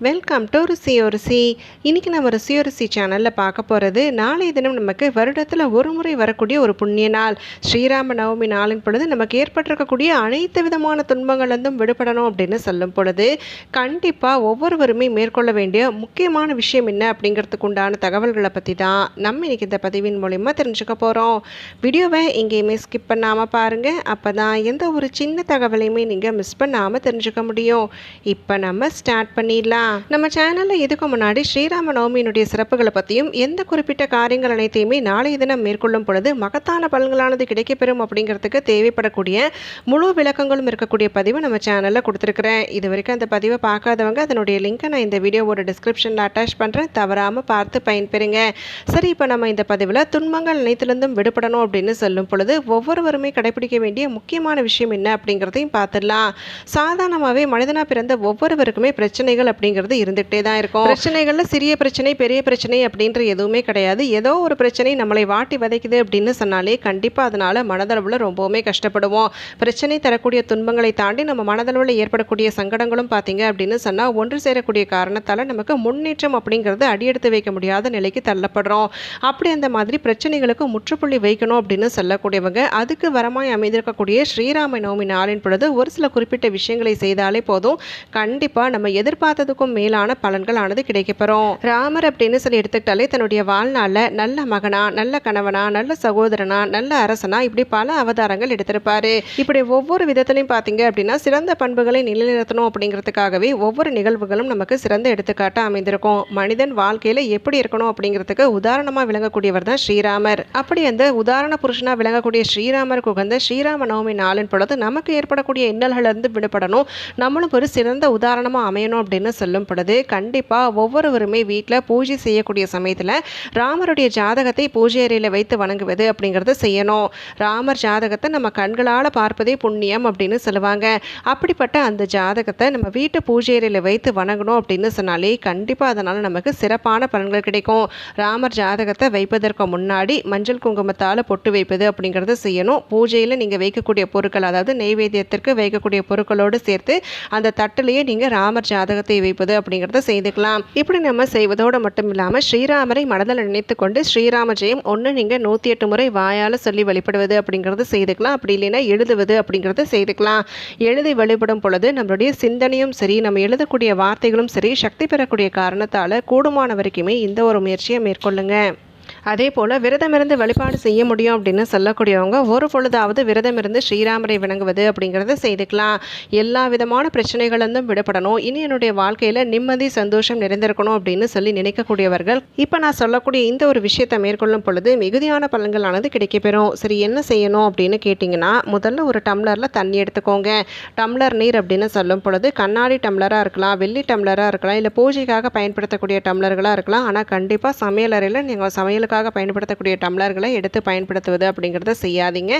Welcome to ருசி ஒருசி இன்றைக்கி நம்ம ருசி ஒருசி சேனலில் பார்க்க போகிறது நாளைய தினம் நமக்கு வருடத்தில் ஒரு முறை வரக்கூடிய ஒரு புண்ணிய நாள். ஸ்ரீராம நவமி நாளின் பொழுது நமக்கு ஏற்பட்டிருக்கக்கூடிய அனைத்து விதமான துன்பங்கள்லேருந்தும் விடுபடணும் அப்படின்னு சொல்லும் பொழுது கண்டிப்பாக ஒவ்வொருவருமே மேற்கொள்ள வேண்டிய முக்கியமான விஷயம் என்ன அப்படிங்கிறதுக்கு உண்டான தகவல்களை பற்றி தான் நம்ம இன்றைக்கி இந்த பதிவின் மூலிமா தெரிஞ்சுக்க போகிறோம் வீடியோவை எங்கேயுமே ஸ்கிப் பண்ணாமல் பாருங்கள் அப்போ தான் எந்த ஒரு சின்ன தகவலையுமே நீங்கள் மிஸ் பண்ணாமல் தெரிஞ்சுக்க முடியும். இப்போ நம்ம ஸ்டார்ட் பண்ணிடலாம். நம்ம சேனலில் இதுக்கு முன்னாடி ஸ்ரீராம நவமியினுடைய சிறப்புகளை பற்றியும் எந்த குறிப்பிட்ட காரியங்கள் அனைத்தையுமே நாளைய தினம் மேற்கொள்ளும் பொழுது மகத்தான பலன்களானது கிடைக்கப்பெறும் அப்படிங்கிறதுக்கு தேவைப்படக்கூடிய முழு விளக்கங்களும் இருக்கக்கூடிய பதிவு நம்ம சேனலில் கொடுத்துருக்குறேன். இது வரைக்கும் அந்த பதிவை பார்க்காதவங்க அதனுடைய லிங்க்கை நான் இந்த வீடியோவோட டிஸ்கிரிப்ஷனில் அட்டாச் பண்ணுறேன் தவறாமல் பார்த்து பயன்பெறுங்க. சரி இப்போ நம்ம இந்த பதிவில் துன்பங்கள் அனைத்திலிருந்தும் விடுபடணும் அப்படின்னு சொல்லும் பொழுது ஒவ்வொருவருமே கடைபிடிக்க வேண்டிய முக்கியமான விஷயம் என்ன அப்படிங்கிறதையும் பார்த்துடலாம். சாதாரணமாகவே மனிதனாக பிறந்த ஒவ்வொருவருக்குமே பிரச்சனைகள் அப்படிங்கிறது இருந்துகிட்டே தான் இருக்கும். பிரச்சனைகளில் சிறிய பிரச்சனை பெரிய பிரச்சனை அப்படின்ற எதுவுமே கிடையாது. ஏதோ ஒரு பிரச்சனை நம்மளை வாட்டி வதைக்குது அப்படின்னு சொன்னாலே கண்டிப்பாக அதனால் மனதளவில் ரொம்பவுமே கஷ்டப்படுவோம். பிரச்சனை தரக்கூடிய துன்பங்களை தாண்டி நம்ம மனதளவில் ஏற்படக்கூடிய சங்கடங்களும் பார்த்தீங்க அப்படின்னு சொன்னால் ஒன்று சேரக்கூடிய காரணத்தால் நமக்கு முன்னேற்றம் அப்படிங்கிறது அடியெடுத்து வைக்க முடியாத நிலைக்கு தள்ளப்படுறோம். அப்படி அந்த மாதிரி பிரச்சனைகளுக்கு முற்றுப்புள்ளி வைக்கணும் அப்படின்னு சொல்லக்கூடியவங்க அதுக்கு வரமாய் அமைந்திருக்கக்கூடிய ஸ்ரீராம நவமி நாளின் பொழுது ஒரு சில குறிப்பிட்ட விஷயங்களை செய்தாலே போதும். கண்டிப்பாக நம்ம எதிர்பார்த்ததுக்கும் மேலான பலன்கள் ஆனது கிடைக்கப்பெறும். ராமர் அப்படின்னு சொல்லி எடுத்துக்கிட்டாலே தன்னுடைய வாழ்நாளில் நல்ல மகனா நல்ல கணவனா நல்ல சகோதரனா நல்ல அரசனா இப்படி பல அவதாரங்கள் எடுத்திருப்பாரு. இப்படி ஒவ்வொரு விதத்திலையும் பார்த்தீங்க அப்படின்னா சிறந்த பண்புகளை நிலைநிறுத்தணும் அப்படிங்கிறதுக்காகவே ஒவ்வொரு நிகழ்வுகளும் நமக்கு சிறந்த எடுத்துக்காட்டாக அமைந்திருக்கும். மனிதன் வாழ்க்கையில் எப்படி இருக்கணும் அப்படிங்கிறதுக்கு உதாரணமாக விளங்கக்கூடியவர் தான் ஸ்ரீராமர். அப்படி அந்த உதாரண புருஷனாக விளங்கக்கூடிய ஸ்ரீராமருக்கு உகந்த ஸ்ரீராம நவமி நாளின் பொழுது நமக்கு ஏற்படக்கூடிய இன்னல்களிலிருந்து விடுபடணும். நம்மளும் ஒரு சிறந்த உதாரணமாக அமையணும் அப்படின்னு சொல்லும் பொழுது கண்டிப்பாக ஒவ்வொருவருமே வீட்டில் பூஜை செய்யக்கூடிய சமயத்தில் ராமருடைய ஜாதகத்தை பூஜை அறையில் வைத்து வணங்குவது அப்படிங்கிறத செய்யணும். ராமர் ஜாதகத்தை நம்ம கண்களால் பார்ப்பதே புண்ணியம் அப்படின்னு சொல்லுவாங்க. அப்படிப்பட்ட அந்த ஜாதகத்தை நம்ம வீட்டு பூஜை அறையில் வைத்து வணங்கணும் அப்படின்னு சொன்னாலே கண்டிப்பாக அதனால் நமக்கு சிறப்பான பலன்கள் கிடைக்கும். ராமர் ஜாதகத்தை வைப்பதற்கு முன்னாடி மஞ்சள் குங்குமத்தால் பொட்டு வைப்பது அப்படிங்கிறத செய்யணும். பூஜையில் நீங்கள் வைக்கக்கூடிய பொருட்கள் அதாவது நெய்வேத்தியத்திற்கு வைக்கக்கூடிய பொருட்களோடு சேர்த்து அந்த தட்டிலேயே நீங்கள் ராமர் ஜாதகத்தை வைப்பது அப்படிங்கிறத செய்துக்கலாம். இப்படி நம்ம செய்வதோடு மட்டும் இல்லாமல் ஸ்ரீராமரை மனதில் நினைத்து கொண்டு ஸ்ரீராம ஜெயம் ஒன்று நீங்கள் நூற்றி எட்டு முறை வாயால் சொல்லி வழிபடுவது அப்படிங்கிறது செய்துக்கலாம். அப்படி இல்லைன்னா எழுதுவது அப்படிங்கிறத செய்துக்கலாம். எழுதி வழிபடும் பொழுது நம்மளுடைய சிந்தனையும் சரி நம்ம எழுதக்கூடிய வார்த்தைகளும் சரி சக்தி பெறக்கூடிய காரணத்தால் கூடுமான வரைக்குமே இந்த ஒரு முயற்சியை மேற்கொள்ளுங்கள் அதே போல் விரதமிருந்து வழிபாடு செய்ய முடியும் அப்படின்னு சொல்லக்கூடியவங்க ஒரு பொழுதாவது விரதமிருந்து ஸ்ரீராமரை வணங்குவது அப்படிங்கிறத செய்துக்கலாம். எல்லா விதமான பிரச்சனைகளிலிருந்தும் விடப்படணும் இனி என்னுடைய வாழ்க்கையில் நிம்மதி சந்தோஷம் நிறைந்திருக்கணும் அப்படின்னு சொல்லி நினைக்கக்கூடியவர்கள் இப்போ நான் சொல்லக்கூடிய இந்த ஒரு விஷயத்தை மேற்கொள்ளும் பொழுது மிகுதியான பலன்களானது கிடைக்கப்பெறும். சரி என்ன செய்யணும் அப்படின்னு கேட்டிங்கன்னா முதல்ல ஒரு டம்ளரில் தண்ணி எடுத்துக்கோங்க. டம்ளர் நீர் அப்படின்னு சொல்லும் பொழுது கண்ணாடி டம்ளராக இருக்கலாம் வெள்ளி டம்ளராக இருக்கலாம் இல்லை பூஜைக்காக பயன்படுத்தக்கூடிய டம்ளர்களாக இருக்கலாம். ஆனால் கண்டிப்பாக சமையலறையில் நீங்கள் சமையலுக்கு சமையலுக்காக பயன்படுத்தக்கூடிய டம்ளர்களை எடுத்து பயன்படுத்துவது அப்படிங்கிறத செய்யாதீங்க.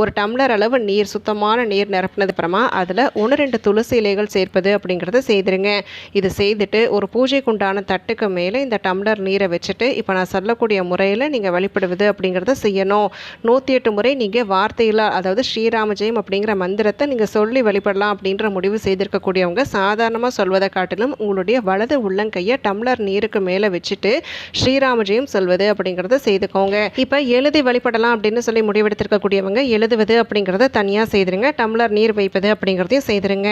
ஒரு டம்ளர் அளவு நீர் சுத்தமான நீர் நிரப்பினது அப்புறமா அதில் ஒன்று ரெண்டு துளசி இலைகள் சேர்ப்பது அப்படிங்கிறத செய்திருங்க. இது செய்துட்டு ஒரு பூஜைக்குண்டான தட்டுக்கு மேலே இந்த டம்ளர் நீரை வச்சுட்டு இப்போ நான் சொல்லக்கூடிய முறையில் நீங்கள் வழிபடுவது அப்படிங்கிறத செய்யணும். நூற்றி எட்டு முறை நீங்கள் வார்த்தையில் அதாவது ஸ்ரீராமஜெயம் அப்படிங்கிற மந்திரத்தை நீங்கள் சொல்லி வழிபடலாம் அப்படின்ற முடிவு செய்திருக்கக்கூடியவங்க சாதாரணமாக சொல்வதை காட்டிலும் உங்களுடைய வலது உள்ளங்கையை டம்ளர் நீருக்கு மேலே வச்சுட்டு ஸ்ரீராமஜெயம் சொல்வது அப்படிங்கிற அப்படிங்கிறத செய்துக்கோங்க. இப்போ எழுதி வழிபடலாம் அப்படின்னு சொல்லி முடிவெடுத்திருக்கக்கூடியவங்க எழுதுவது அப்படிங்கிறத தனியாக செய்திருங்க. டம்ளர் நீர் வைப்பது அப்படிங்கிறதையும் செய்திருங்க.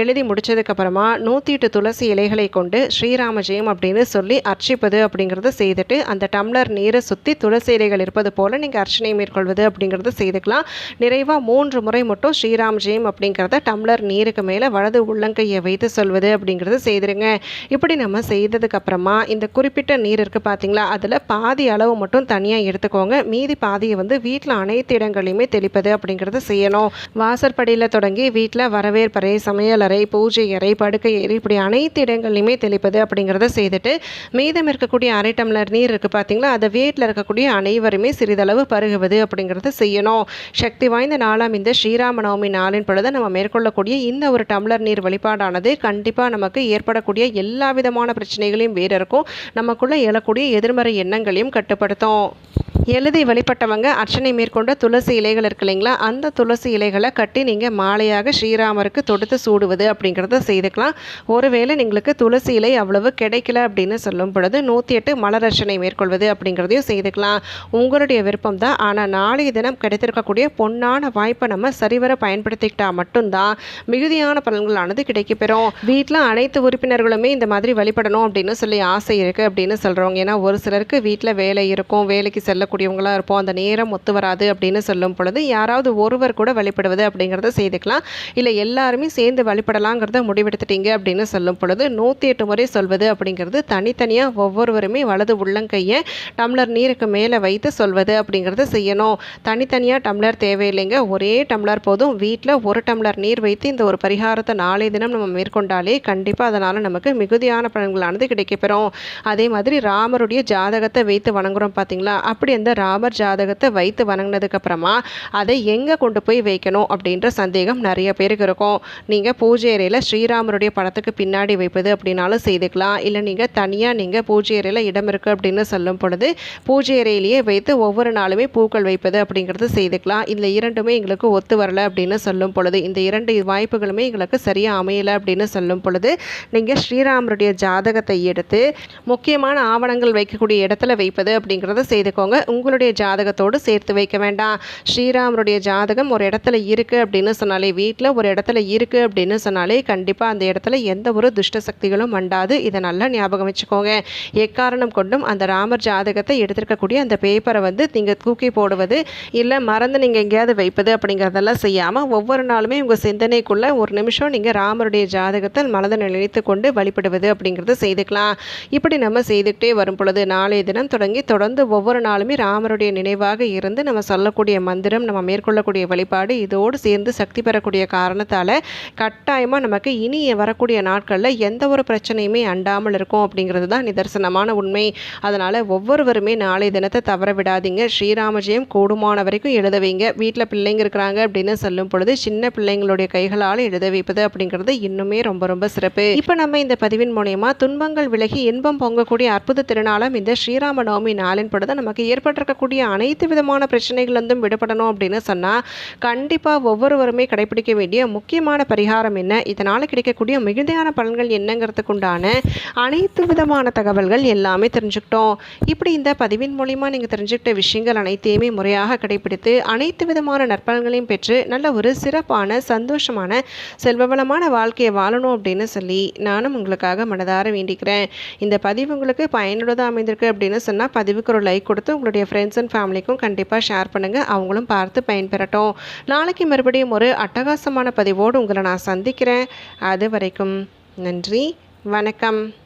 எழுதி முடிச்சதுக்கப்புறமா நூற்றி எட்டு துளசி இலைகளை கொண்டு ஸ்ரீராம ஜெயம் அப்படின்னு சொல்லி அர்ச்சிப்பது அப்படிங்கிறத செய்துட்டு அந்த டம்ளர் நீரை சுற்றி துளசி இலைகள் இருப்பது போல் நீங்கள் அர்ச்சனை மேற்கொள்வது அப்படிங்கிறத செய்துக்கலாம். நிறைவாக மூன்று முறை மட்டும் ஸ்ரீராம் ஜெயம் அப்படிங்கிறத டம்ளர் நீருக்கு மேலே வலது உள்ளங்கையை வைத்து சொல்வது அப்படிங்கிறத செய்திருங்க. இப்படி நம்ம செய்ததுக்கப்புறமா இந்த குறிப்பிட்ட நீர் இருக்குது பார்த்தீங்களா அதில் பாதி அளவு மட்டும் தனியாக எடுத்துக்கோங்க. மீதி பாதியை வந்து வீட்டில் அனைத்து இடங்களையுமே தெளிப்பது அப்படிங்கிறத செய்யணும். வாசற்படியில் தொடங்கி வீட்டில் வரவேற்பறை சமையலறை பூஜை அறை படுக்கை அறை இப்படி அனைத்து இடங்கள்லையுமே தெளிப்பது அப்படிங்கிறத செய்துட்டு மீதம் இருக்கக்கூடிய அரை டம்ளர் நீர் இருக்குது பார்த்தீங்களா அதை வீட்டில் இருக்கக்கூடிய அனைவருமே சிறிதளவு பருகுவது அப்படிங்கிறத செய்யணும். சக்தி வாய்ந்த நாளாம் இந்த ஸ்ரீராம நவமி நாளின் பொழுது நம்ம மேற்கொள்ளக்கூடிய இந்த ஒரு டம்ளர் நீர் வழிபாடானது கண்டிப்பாக நமக்கு ஏற்படக்கூடிய எல்லா விதமான பிரச்சனைகளையும் வேறு இருக்கும் நமக்குள்ளே எழக்கூடிய எதிர்மறை எண்ணங்களையும் கட்டுப்படுத்தும் எழுதி வழிபட்டவங்க அர்ச்சனை மேற்கொண்ட துளசி இலைகள் இருக்கு இல்லைங்களா? அந்த துளசி இலைகளை கட்டி நீங்கள் மாலையாக ஸ்ரீராமருக்கு தொடுத்து சூடுவது அப்படிங்கிறத செய்துக்கலாம். ஒருவேளை எங்களுக்கு துளசி இலை அவ்வளவு கிடைக்கல அப்படின்னு சொல்லும் பொழுது நூற்றி எட்டு மலர் அர்ச்சனை மேற்கொள்வது அப்படிங்கிறதையும் செய்துக்கலாம். உங்களுடைய விருப்பம் தான். ஆனால் நாளைய தினம் கிடைத்திருக்கக்கூடிய பொன்னான வாய்ப்பை நம்ம சரிவர பயன்படுத்திக்கிட்டால் மட்டும்தான் மிகுதியான பலன்களானது கிடைக்கப்பெறும். வீட்டில் அனைத்து உறுப்பினர்களுமே இந்த மாதிரி வழிபடணும் அப்படின்னு சொல்லி ஆசை இருக்குது அப்படின்னு சொல்கிறவங்க ஏன்னா ஒரு சிலருக்கு வீட்டில் வேலை இருக்கும் வேலைக்கு செல்ல செல்லக்கூடியவங்களாக இருப்போம். அந்த நேரம் ஒத்து வராது அப்படின்னு சொல்லும் பொழுது யாராவது ஒருவர் கூட வழிபடுவது அப்படிங்கிறத செய்துக்கலாம். இல்லை எல்லாருமே சேர்ந்து வழிபடலாங்கிறத முடிவெடுத்துட்டீங்க அப்படின்னு சொல்லும் பொழுது நூற்றி எட்டு முறை சொல்வது அப்படிங்கிறது தனித்தனியாக ஒவ்வொருவருமே வலது உள்ளங்கையை டம்ளர் நீருக்கு மேலே வைத்து சொல்வது அப்படிங்கிறத செய்யணும். தனித்தனியாக டம்ளர் தேவையில்லைங்க. ஒரே டம்ளர் போதும். வீட்டில் ஒரு டம்ளர் நீர் வைத்து இந்த ஒரு பரிகாரத்தை நாளை தினம் நம்ம மேற்கொண்டாலே கண்டிப்பாக அதனால் நமக்கு மிகுதியான பலன்களானது கிடைக்கப்பெறும். அதே மாதிரி ராமருடைய ஜாதகத்தை வைத்து வணங்குறோம் பார்த்தீங்களா அப்படி இந்த ராமர் ஜாதகத்தை வைத்து வணங்கினதுக்கப்புறமா அதை எங்கே கொண்டு போய் வைக்கணும் அப்படின்ற சந்தேகம் நிறைய பேருக்கு இருக்கும். நீங்கள் பூஜை அறையில் ஸ்ரீராமருடைய படத்துக்கு பின்னாடி வைப்பது அப்படின்னாலும் செய்துக்கலாம். இல்லை நீங்கள் தனியாக நீங்கள் பூஜை அறையில் இடம் இருக்குது அப்படின்னு சொல்லும் பொழுது பூஜை அறையிலேயே வைத்து ஒவ்வொரு நாளுமே பூக்கள் வைப்பது அப்படிங்கிறது செய்துக்கலாம். இந்த இரண்டுமே எங்களுக்கு ஒத்து வரலை அப்படின்னு சொல்லும் பொழுது இந்த இரண்டு வாய்ப்புகளுமே எங்களுக்கு சரியாக அமையலை அப்படின்னு சொல்லும் பொழுது நீங்கள் ஸ்ரீராமருடைய ஜாதகத்தை எடுத்து முக்கியமான ஆவணங்கள் வைக்கக்கூடிய இடத்துல வைப்பது அப்படிங்கிறத செய்துக்கோங்க. உங்களுடைய ஜாதகத்தோடு சேர்த்து வைக்க வேண்டாம். ஸ்ரீராமருடைய ஜாதகம் ஒரு இடத்துல இருக்குது அப்படின்னு சொன்னாலே வீட்டில் ஒரு இடத்துல இருக்குது அப்படின்னு சொன்னாலே கண்டிப்பாக அந்த இடத்துல எந்த ஒரு துஷ்ட சக்திகளும் மண்டாது இதை நல்லா ஞாபகம் வச்சுக்கோங்க. எக்காரணம் கொண்டும் அந்த ராமர் ஜாதகத்தை எடுத்திருக்கக்கூடிய அந்த பேப்பரை வந்து நீங்கள் தூக்கி போடுவது இல்லை மறந்து நீங்கள் எங்கேயாவது வைப்பது அப்படிங்கிறதெல்லாம் செய்யாமல் ஒவ்வொரு நாளுமே உங்கள் சிந்தனைக்குள்ளே ஒரு நிமிஷம் நீங்கள் ராமருடைய ஜாதகத்தில் மனதை நினைத்து கொண்டு வழிபடுவது அப்படிங்கிறத செய்துக்கலாம். இப்படி நம்ம செய்துக்கிட்டே வரும் பொழுது நாளைய தினம் தொடங்கி தொடர்ந்து ஒவ்வொரு நாளுமே ராமருடைய நினைவாக இருந்து நம்ம சொல்லக்கூடிய மந்திரம் நம்ம மேற்கொள்ளக்கூடிய வழிபாடு இதோடு சேர்ந்து சக்தி பெறக்கூடிய காரணத்தால் கட்டாயமாக நமக்கு இனி வரக்கூடிய நாட்களில் எந்த ஒரு பிரச்சனையுமே அண்டாமல் இருக்கும் அப்படிங்கிறது தான் நிதர்சனமான உண்மை. அதனால் ஒவ்வொருவருமே நாளை தினத்தை தவற விடாதீங்க. ஸ்ரீராமஜெயம் கூடுமான வரைக்கும் எழுத வைங்க. வீட்டில் பிள்ளைங்க இருக்கிறாங்க அப்படின்னு சொல்லும் பொழுது சின்ன பிள்ளைங்களுடைய கைகளால் எழுத வைப்பது அப்படிங்கிறது இன்னுமே ரொம்ப ரொம்ப சிறப்பு. இப்போ நம்ம இந்த பதிவின் மூலயமா துன்பங்கள் விலகி இன்பம் பொங்கக்கூடிய அற்புத திருநாளம் இந்த ஸ்ரீராம நவமி நாளின் பொழுது நமக்கு ஏற்பட்டிருக்கக்கூடிய அனைத்து விதமான பிரச்சனைகளிலிருந்தும் விடுபடணும் அப்படின்னு சொன்னால் கண்டிப்பாக ஒவ்வொருவருமே கடைபிடிக்க வேண்டிய முக்கியமான பரிகாரம் என்ன? இதனால் கிடைக்கக்கூடிய மிகுதியான பலன்கள் என்னங்கிறதுக்கு உண்டான அனைத்து விதமான தகவல்கள் எல்லாமே தெரிஞ்சுக்கிட்டோம். இப்படி இந்த பதிவின் மூலிமா நீங்கள் தெரிஞ்சுக்கிட்ட விஷயங்கள் அனைத்தையுமே முறையாக கடைபிடித்து அனைத்து விதமான நற்பலன்களையும் பெற்று நல்ல ஒரு சிறப்பான சந்தோஷமான செல்வவளமான வாழ்க்கையை வாழணும் அப்படின்னு சொல்லி நானும் உங்களுக்காக மனதார வேண்டிக்கிறேன். இந்த பதிவு உங்களுக்கு பயனுள்ளதாக அமைந்திருக்கு அப்படின்னு சொன்னால் பதிவுக்கு ஒரு லைக் கொடுத்து உங்களுக்கு உங்களுடைய ஃப்ரெண்ட்ஸ் அண்ட் ஃபேமிலிக்கும் கண்டிப்பாக ஷேர் பண்ணுங்கள் அவங்களும் பார்த்து பயன்பெறட்டும். நாளைக்கு மறுபடியும் ஒரு அட்டகாசமான பதிவோடு உங்களை நான் சந்திக்கிறேன். அது வரைக்கும் நன்றி. வணக்கம்.